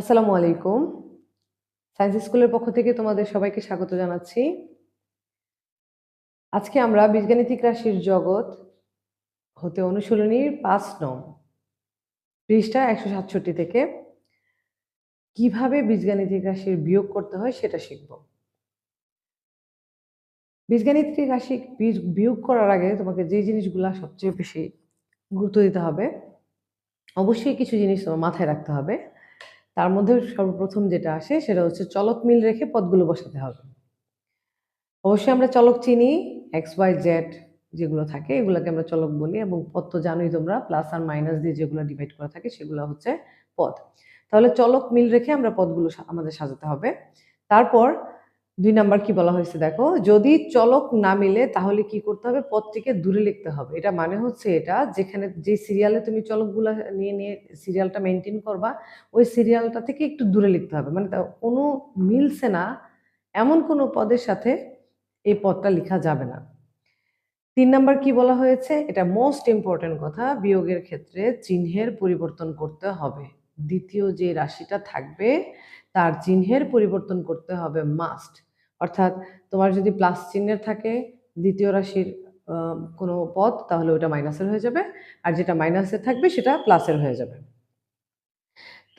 আসসালামু আলাইকুম। সায়েন্স স্কুলের পক্ষ থেকে তোমাদের সবাইকে স্বাগত জানাচ্ছি। আজকে আমরা বীজগাণিতিক রাশির জগৎ হতে অনুশীলনীর পাঁচ নং পৃষ্ঠা একশো সাতষট্টি থেকে কীভাবে বীজগাণিতিক রাশির বিয়োগ করতে হয় সেটা শিখব। বীজগাণিতিক রাশি বিয়োগ করার আগে তোমাকে যে জিনিসগুলা সবচেয়ে বেশি গুরুত্ব দিতে হবে, অবশ্যই কিছু জিনিস তোমার মাথায় রাখতে হবে। তার মধ্যে সর্বপ্রথম যেটা আসে সেটা হচ্ছে চলক মিল রেখে পদগুলো বসাতে হবে। অবশ্যই আমরা চলক চিনি এক্স ওয়াই জেড যেগুলো থাকে এগুলোকে আমরা চলক বলি এবং পদ তো জানোই তোমরা প্লাস আর মাইনাস দিয়ে যেগুলো ডিভাইড করা থাকে সেগুলো হচ্ছে পদ। তাহলে চলক মিল রেখে আমরা পদগুলো আমাদের সাজাতে হবে। তারপর দুই নাম্বার কি বলা হয়েছে দেখো, যদি চলক না মিলে তাহলে কি করতে হবে? পদটিকে দূরে লিখতে হবে। এটা মানে হচ্ছে এটা যেখানে যে সিরিয়ালে তুমি চলকগুলো নিয়ে নিয়ে সিরিয়ালটা মেনটেন করবা, ওই সিরিয়ালটা থেকে একটু দূরে লিখতে হবে। মানে কোনো মিলছে না, এমন কোনো পদের সাথে এই পদটা লেখা যাবে না। তিন নাম্বার কি বলা হয়েছে? এটা মোস্ট ইম্পর্টেন্ট কথা, বিয়োগের ক্ষেত্রে চিহ্নের পরিবর্তন করতে হবে। দ্বিতীয় যে রাশিটা থাকবে, তার চিহ্নের পরিবর্তন করতে হবে মাস্ট অর্থাৎ তোমার যদি প্লাস চিহ্নের থাকে দ্বিতীয় রাশির কোনো পদ, তাহলে ওটা মাইনাসের হয়ে যাবে। আর যেটা মাইনাসের থাকবে সেটা প্লাসের হয়ে যাবে।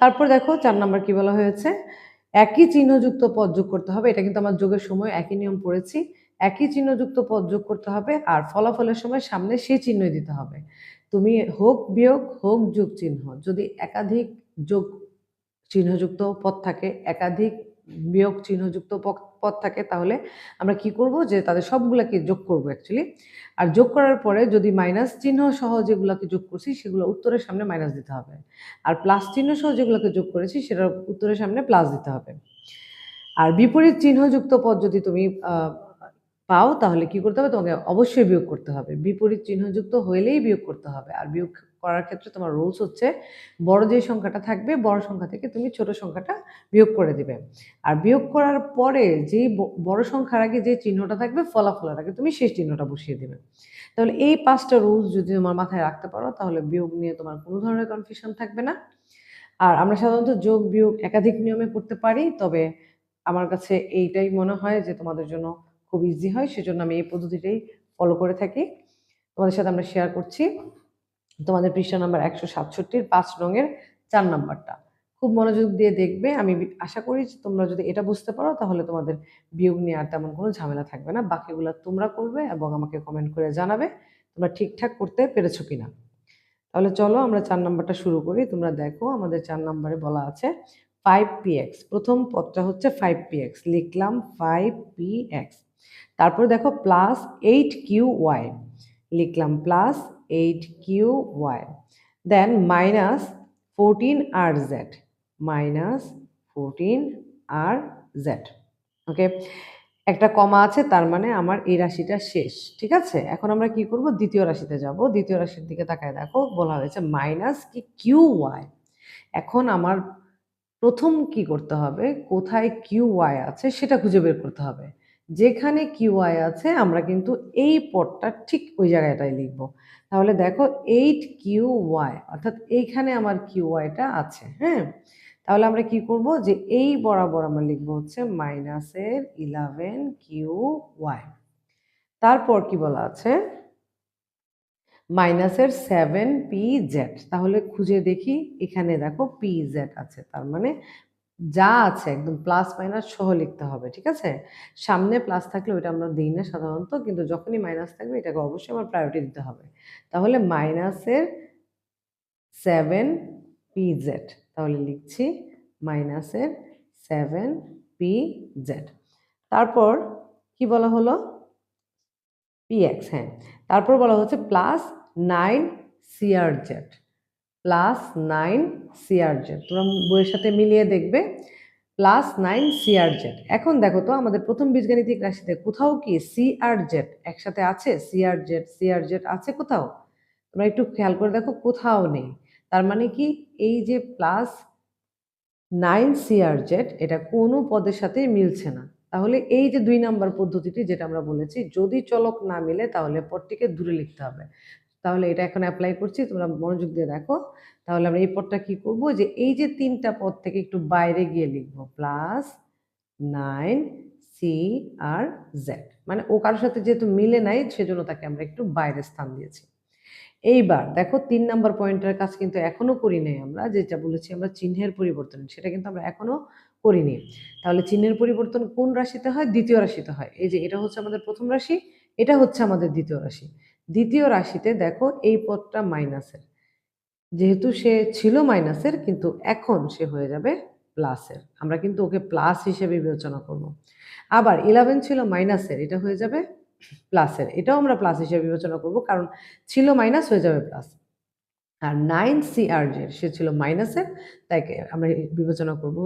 তারপর দেখো চার নাম্বার কি বলা হয়েছে? একই চিহ্নযুক্ত পদ যোগ করতে হবে। এটা কিন্তু আমার যোগের সময় একই নিয়ম পড়েছি। একই চিহ্নযুক্ত পদ যোগ করতে হবে আর ফলাফলের সময় সামনে সেই চিহ্নই দিতে হবে। তুমি হোক বিয়োগ, হোক যোগ চিহ্ন। যদি একাধিক যোগ চিহ্নযুক্ত পদ থাকে, একাধিক বিয়োগ চিহ্নযুক্ত পদ- থাকে, তাহলে আমরা কি করব যে তাদের সবগুলাকে যোগ করব অ্যাকচুয়ালি আর যোগ করার পরে যদি মাইনাস চিহ্ন সহ যেগুলোকে যোগ করছি, সেগুলো উত্তরের সামনে মাইনাস দিতে হবে। আর প্লাস চিহ্ন সহ যেগুলোকে যোগ করেছি, সেটার উত্তরের সামনে প্লাস দিতে হবে। আর বিপরীত চিহ্নযুক্ত পদ যদি তুমি পাও, তাহলে কি করতে হবে? তোমাকে অবশ্যই বিয়োগ করতে হবে। বিপরীত চিহ্নযুক্ত হইলেই বিয়োগ করতে হবে। আর বিয়োগ করার ক্ষেত্রে তোমার রুলস হচ্ছে, বড় যে সংখ্যাটা থাকবে, বড় সংখ্যা থেকে তুমি ছোট সংখ্যাটা বিয়োগ করে দিবে। আর বিয়োগ করার পরে যেই বড় সংখ্যার আগে যে চিহ্নটা থাকবে, ফলাফলের আগে তুমি সেই চিহ্নটা বসিয়ে দিবে। তাহলে এই পাঁচটা রুলস যদি তোমার মাথায় রাখতে পারো, তাহলে বিয়োগ নিয়ে তোমার কোনো ধরনের কনফিউশন থাকবে না। আর আমরা সাধারণত যোগ, বিয়োগ একাধিক নিয়মে করতে পারি, তবে আমার কাছে এইটাই মনে হয় যে তোমাদের জন্য খুব ইজি হয়, সেজন্য আমি এই পদ্ধতিটাই ফলো করে থাকি। তোমাদের সাথে আমরা শেয়ার করছি। তোমাদের পৃষ্ঠা নাম্বার একশো সাতষট্টির পাঁচ রঙের চার নাম্বারটা খুব মনোযোগ দিয়ে দেখবে। আমি আশা করি তোমরা যদি এটা বুঝতে পারো, তাহলে তোমাদের বিয়োগ নিয়ে আর তেমন কোনো ঝামেলা থাকবে না। বাকিগুলো তোমরা করবে এবং আমাকে কমেন্ট করে জানাবে তোমরা ঠিকঠাক করতে পেরেছ কিনা। তাহলে চলো আমরা চার নাম্বারটা শুরু করি। তোমরা দেখো, আমাদের চার নাম্বারে বলা আছে ফাইভ পি এক্স প্রথম পদটা হচ্ছে ফাইভ পি এক্স লিখলাম ফাইভ পি এক্স তারপর দেখো প্লাস এইট কিউ ওয়াই লিখলাম plus eight Q Y then minus fourteen R Z minus fourteen R Z okay একটা কমা আছে, তার মানে আমার এই রাশিটা শেষ, ঠিক আছে? এখন আমরা কি করব? দ্বিতীয় রাশিতে যাব। দ্বিতীয় রাশির দিকে তাকায় দেখো, বলা হয়েছে মাইনাস কি কিউ ওয়াই এখন আমার প্রথম কি করতে হবে? কোথায় কিউ ওয়াই আছে সেটা খুঁজে বের করতে হবে। যেখানে কিউ ওয়াই আছে, আমরা কিন্তু এই পদটা ঠিক ওই জায়গাটায় লিখব। তাহলে দেখো এইট কিউ ওয়াই অর্থাৎ এইখানে আমার কিউ ওয়াইটা আছে হ্যাঁ? তাহলে আমরা কি করব যে এই বরাবর আমরা লিখব হচ্ছে মাইনাসের ইলেভেন কিউ ওয়াই তারপর কি বলা আছে? মাইনাসের সেভেন পি জেড। তাহলে খুঁজে দেখি এখানে দেখো পি জেড আছে, তার মানে যা আছে একদম প্লাস মাইনাস সহ লিখতে হবে, ঠিক আছে? সামনে প্লাস থাকলে ওইটা আমরা দিই না সাধারণত, কিন্তু যখনই মাইনাস থাকবে এটাকে অবশ্যই আমার প্রায়োরিটি দিতে হবে। তাহলে মাইনাসের সেভেন পি জেড তাহলে লিখছি মাইনাসের সেভেন পি জেড তারপর কি বলা হলো? পি এক্স হ্যাঁ। তারপর বলা হচ্ছে plus nine CR Z plus nine CR Z তোমরা বইয়ের সাথে মিলিয়ে দেখবে। প্লাস নাইন সিআর জেড এখন দেখো তো, আমাদের প্রথম বীজগাণিতিক রাশিতে কোথাও কি সিআর জেড একসাথে আছে? সিআর জেড সিআর জেড আছে কোথাও? তোমরা একটু খেয়াল করে দেখো, কোথাও নেই। তার মানে কি? এই যে প্লাস নাইন সিআর জেড এটা কোনো পদের সাথেই মিলছে না। তাহলে এই যে দুই নাম্বার পদ্ধতিটি যেটা আমরা বলেছি, যদি চলক না মিলে তাহলে পদটিকে দূরে লিখতে হবে। তাহলে এটা এখন অ্যাপ্লাই করছি, তোমরা মনোযোগ দিয়ে দেখো। তাহলে আমরা এই পদটা কি করব? যে এই যে তিনটা পদ থেকে একটু বাইরে গিয়ে লিখব plus nine C R Z মানে ও কারোর সাথে যেহেতু মিলে নাই, সেজন্য তাকে আমরা একটু বাইরে স্থান দিয়েছি। এইবার দেখো, তিন নাম্বার পয়েন্টের কাজ কিন্তু এখনও করি নাই আমরা, যেটা বলেছি আমরা চিহ্নের পরিবর্তন। সেটা কিন্তু আমরা এখনও করিনি। তাহলে চিহ্নের পরিবর্তন কোন রাশিতে হয়? দ্বিতীয় রাশিতে হয়। এই যে এটা হচ্ছে আমাদের প্রথম রাশি, এটা হচ্ছে আমাদের দ্বিতীয় রাশি। দ্বিতীয় রাশিতে দেখো এই পদটা মাইনাসের। যেহেতু সে ছিল মাইনাসের, কিন্তু এখন সে হয়ে যাবে প্লাসের। আমরা কিন্তু ওকে প্লাস হিসেবে বিবেচনা করব। আবার ইলেভেন ছিল মাইনাসের, এটা হয়ে যাবে প্লাসের। এটাও আমরা প্লাস হিসেবে বিবেচনা করব, কারণ ছিল মাইনাস হয়ে যাবে প্লাস। আর নাইন সি আর জেড সে ছিল মাইনাসের, তাই আমরা বিবেচনা করব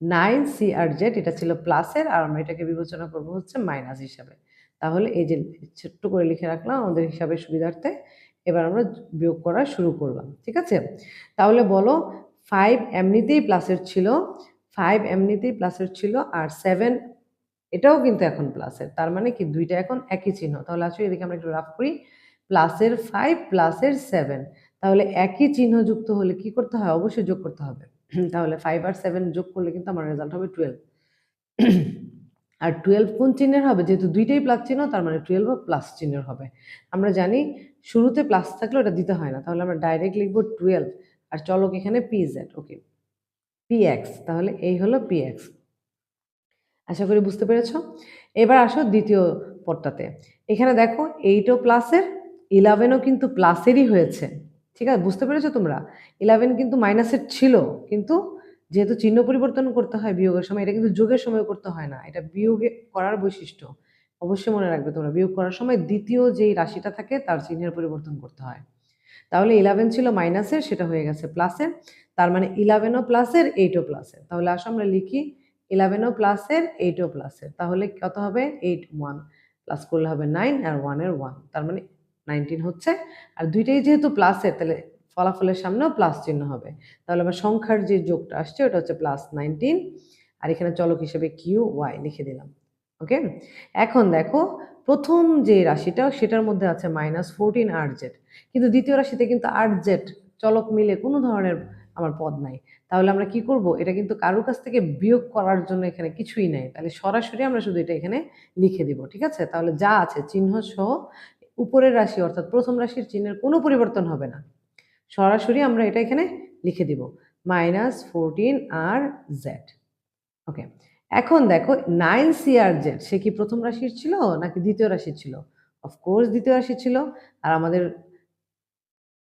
নাইন সি আর জেড এটা ছিল প্লাসের, আর আমরা এটাকে বিবেচনা করব হচ্ছে মাইনাস হিসাবে। তাহলে এই যে ছোট্ট করে লিখে রাখলাম, আমাদের হিসাবের সুবিধার্থে এবার আমরা বিয়োগ করা শুরু করলাম, ঠিক আছে? তাহলে বলো ফাইভ এমনিতেই প্লাসের ছিল ফাইভ এমনিতেই প্লাসের ছিল আর সেভেন এটাও কিন্তু এখন প্লাসের তার মানে কি দুইটা এখন একই চিহ্ন। তাহলে আসলে এদিকে আমরা একটু রাফ করি প্লাসের ফাইভ প্লাসের সেভেন তাহলে একই চিহ্ন যুক্ত হলে কি করতে হয়? অবশ্যই যোগ করতে হবে। তাহলে ফাইভ আর সেভেন যোগ করলে কিন্তু আমার রেজাল্ট হবে টুয়েলভ আর টুয়েলভ কোন চিহ্নের হবে? যেহেতু দুইটাই প্লাস চিহ্ন, তার মানে টুয়েলভও প্লাস চিহ্নের হবে। আমরা জানি শুরুতে প্লাস থাকলে ওটা দিতে হয় না। তাহলে আমরা ডাইরেক্ট লিখব টুয়েলভ আর চলক এখানে P Z okay P X তাহলে এই হলো পি এক্স আশা করি বুঝতে পেরেছ? এবার আসো দ্বিতীয় পদটাতে। এখানে দেখো এইটও প্লাসের ইলেভেনও কিন্তু প্লাসেরই হয়েছে। ঠিক আছে? বুঝতে পেরেছ তোমরা? ইলেভেন কিন্তু মাইনাসের ছিল, কিন্তু যেহেতু চিহ্ন পরিবর্তন করতে হয় বিয়োগের সময়, এটা কিন্তু যোগের সময় করতে হয় না। এটা বিয়োগে করার বৈশিষ্ট্য। অবশ্যই মনে রাখবে তোমরা, বিয়োগ করার সময় দ্বিতীয় যেই রাশিটা থাকে, তার চিহ্নের পরিবর্তন করতে হয়। তাহলে ইলেভেন ছিল মাইনাসের সেটা হয়ে গেছে প্লাসের তার মানে ইলেভেনও প্লাসের এইটও প্লাসের তাহলে আসো আমরা লিখি ইলেভেনও প্লাসের এইটও প্লাসের তাহলে কত হবে? এইট ওয়ান প্লাস করলে হবে নাইন আর ওয়ানের ওয়ান তার মানে নাইনটিন হচ্ছে। আর দুইটাই যেহেতু প্লাসের তাহলে ফলাফলের সামনেও প্লাস চিহ্ন হবে। তাহলে আমার সংখ্যার যে যোগটা আসছে, ওটা হচ্ছে প্লাস নাইনটিন আর এখানে চলক হিসেবে কিউ ওয়াই লিখে দিলাম। ওকে এখন দেখো, প্রথম যে রাশিটা, সেটার মধ্যে আছে মাইনাস ফোরটিন আর জেড কিন্তু দ্বিতীয় রাশিতে কিন্তু আর জেড চলক মিলে কোনো ধরনের আমার পদ নাই। তাহলে আমরা কি করব? এটা কিন্তু কারোর কাছ থেকে বিয়োগ করার জন্য এখানে কিছুই নাই। তাহলে সরাসরি আমরা শুধু এটা এখানে লিখে দিব, ঠিক আছে? তাহলে যা আছে, চিহ্ন সহ উপরের রাশি, অর্থাৎ প্রথম রাশির চিহ্নের কোনো পরিবর্তন হবে না। সরাসরি আমরা এটা এখানে লিখে দিব। Minus fourteen R Z okay এখন দেখো, নাইন সি আর জেড সে কি প্রথম রাশির ছিল নাকি দ্বিতীয় রাশির ছিল? অফকোর্স দ্বিতীয় রাশি ছিল। আর আমাদের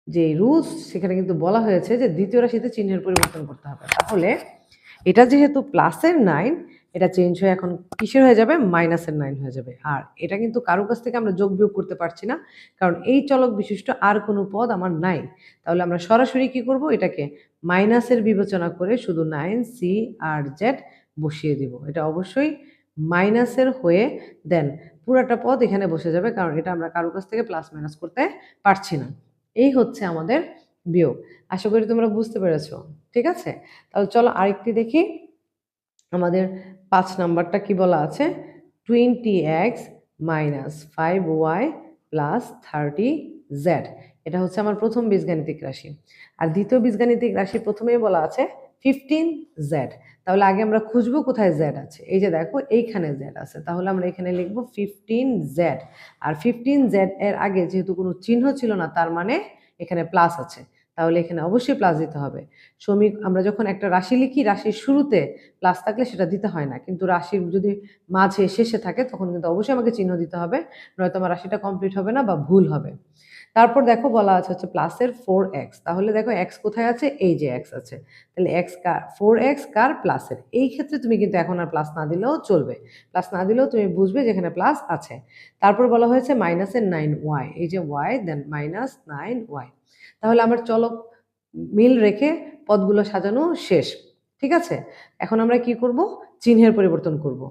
যে রুলস সেখানে কিন্তু বলা হয়েছে যে দ্বিতীয় রাশিতে চিহ্নের পরিবর্তন করতে হবে। তাহলে এটা যেহেতু প্লাসের নাইন এটা চেঞ্জ হয়ে এখন কিসের হয়ে যাবে? মাইনাসের নাইন হয়ে যাবে। আর এটা কিন্তু কারও কাছ থেকে আমরা যোগ বিয়োগ করতে পারছি না, কারণ এই চলক বিশিষ্ট আর কোনো পদ আমার নাই। তাহলে আমরা সরাসরি কি করব? এটাকে মাইনাসের বিবেচনা করে শুধু নাইন সি আর জেড বসিয়ে দিব। এটা অবশ্যই মাইনাসের হয়ে দেন পুরাটা পদ এখানে বসে যাবে, কারণ এটা আমরা কারও কাছ থেকে প্লাস মাইনাস করতে পারছি না। এই হচ্ছে আমাদের বিয়োগ। আশা করি তোমরা বুঝতে পেরেছ। ঠিক আছে? তাহলে চলো আরেকটি দেখি। আমাদের পাঁচ নাম্বারটা কি বলা আছে? Twenty X minus five Y plus thirty Z এটা হচ্ছে আমার প্রথম বীজগাণিতিক রাশি। আর দ্বিতীয় বীজগাণিতিক রাশি প্রথমেই বলা আছে ফিফটিন জেড তাহলে আগে আমরা খুঁজবো কোথায় জেড আছে। এই যে দেখো, এইখানে জেড আছে। তাহলে আমরা এখানে লিখব ফিফটিন জেড আর ফিফটিন জেড এর আগে যেহেতু কোনো চিহ্ন ছিল না, তার মানে এখানে প্লাস আছে। তাহলে এখানে অবশ্যই প্লাস দিতে হবে। শ্রমিক, আমরা যখন একটা রাশি লিখি, রাশির শুরুতে প্লাস থাকলে সেটা দিতে হয় না। কিন্তু রাশির যদি মাঝে শেষে থাকে, তখন কিন্তু অবশ্যই আমাকে চিহ্ন দিতে হবে। নয়তো আমার রাশিটা কমপ্লিট হবে না বা ভুল হবে। তারপর দেখো বলা আছে হচ্ছে প্লাসের ফোর এক্স তাহলে দেখো এক্স কোথায় আছে? এই যে এক্স আছে। তাহলে এক্স কার? ফোর এক্স কার প্লাসের এই ক্ষেত্রে তুমি কিন্তু এখন আর প্লাস না দিলেও চলবে। প্লাস না দিলেও তুমি বুঝবে যেখানে প্লাস আছে। তারপর বলা হয়েছে মাইনাসের নাইন ওয়াই এই যে Y then minus nine Y তাহলে আমার চলক মিল রেখে পদগুলো সাজানো শেষ। ঠিক আছে? এখন আমরা কি করব? চিহ্নের পরিবর্তন করব।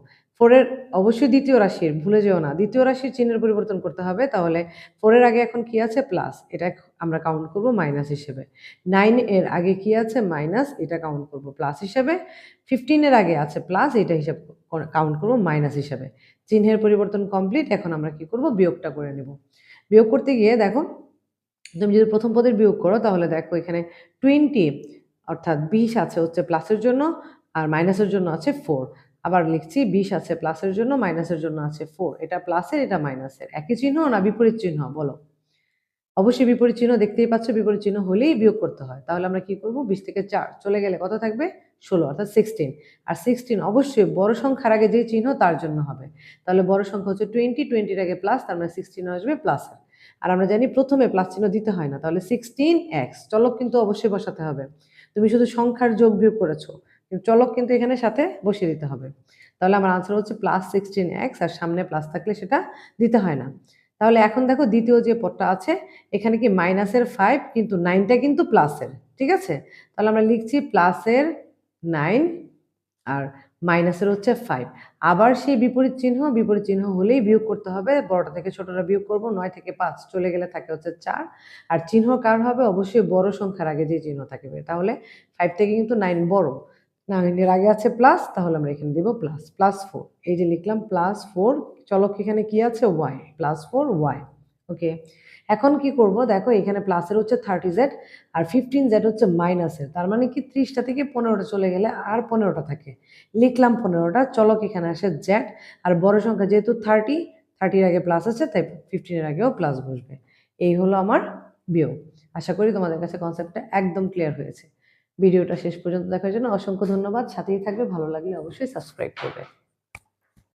ফোরের অবশ্যই দ্বিতীয় রাশির, ভুলে যেও না। দ্বিতীয় রাশির চিহ্নের পরিবর্তন করতে হবে, তাহলে ফোরের আগে এখন কি আছে? প্লাস এটা আমরা কাউন্ট করব মাইনাস হিসেবে। নাইন এর আগে কি আছে? মাইনাস এটা কাউন্ট করব প্লাস হিসেবে। ফিফটিনের আগে আছে প্লাস এটা হিসাব কাউন্ট করব মাইনাস হিসেবে। চিহ্নের পরিবর্তন কমপ্লিট এখন আমরা কি করব? বিয়োগটা করে নেব। বিয়োগ করতে গিয়ে দেখো, তুমি যদি প্রথম পদের বিয়োগ করো, তাহলে দেখো এখানে টোয়েন্টি অর্থাৎ বিশ আছে হচ্ছে প্লাসের জন্য, আর মাইনাসের জন্য আছে ফোর আবার লিখছি বিশ আছে প্লাসের জন্য, মাইনাসের জন্য আছে ফোর এটা প্লাসের, এটা মাইনাসের। একই চিহ্ন না বিপরীত চিহ্ন? বলো। অবশ্যই বিপরীত চিহ্ন দেখতেই পাচ্ছ, বিপরীত চিহ্ন হলেই বিয়োগ করতে হয়। তাহলে আমরা কি করব? বিশ থেকে চার। চলে গেলে কত থাকবে? ষোলো, অর্থাৎ সিক্সটিন আর সিক্সটিন অবশ্যই বড় সংখ্যার আগে যে চিহ্ন তার জন্য হবে। তাহলে বড় সংখ্যা হচ্ছে টোয়েন্টি টোয়েন্টির আগে প্লাস তার মানে সিক্সটিন আসবে প্লাসের আর আমরা জানি প্রথমে প্লাস চিহ্ন দিতে হয় না। তাহলে সিক্সটিন এক্স চলক কিন্তু অবশ্যই বসাতে হবে। তুমি শুধু সংখ্যার যোগ বিয়োগ করেছ। চলক কিন্তু এখানে সাথে বসিয়ে দিতে হবে। তাহলে আমার আনসার হচ্ছে প্লাস সিক্সটিন এক্স আর সামনে প্লাস থাকলে সেটা দিতে হয় না। তাহলে এখন দেখো দ্বিতীয় যে পদটা আছে, এখানে কি মাইনাসের ফাইভ কিন্তু নাইনটা কিন্তু প্লাসের ঠিক আছে? তাহলে আমরা লিখছি প্লাসের নাইন আর মাইনাসের হচ্ছে ফাইভ আবার সেই বিপরীত চিহ্ন বিপরীত চিহ্ন হলেই বিয়োগ করতে হবে। বড়টা থেকে ছোটটা বিয়োগ করব, নয় থেকে পাঁচ চলে গেলে থাকে হচ্ছে চার। আর চিহ্ন কার হবে? অবশ্যই বড় সংখ্যার আগে যে চিহ্ন থাকবে। তাহলে ফাইভ থেকে কিন্তু নাইন বড়। নাইনের আগে আছে প্লাস তাহলে আমরা এখানে দিব প্লাস প্লাস ফোর এই যে লিখলাম প্লাস ফোর চলক এখানে কি আছে? Y plus four Y okay এখন কি করব? দেখো, এখানে প্লাসের হচ্ছে থার্টি জেড আর ফিফটিন জেড হচ্ছে মাইনাসের তার মানে কি? ত্রিশটা থেকে পনেরোটা চলে গেলে আর পনেরোটা থাকে। লিখলাম পনেরোটা চলক এখানে আসে জেড আর বড় সংখ্যা যেহেতু থার্টি থার্টির আগে প্লাস আছে, তাই ফিফটিনের আগেও প্লাস বসবে। এই হলো আমার বিয়োগ। আশা করি তোমাদের কাছে কনসেপ্টটা একদম ক্লিয়ার হয়েছে। ভিডিওটা শেষ পর্যন্ত দেখার জন্য অসংখ্য ধন্যবাদ। সাথেই থাকবে ভালো লাগলে অবশ্যই সাবস্ক্রাইব করবে।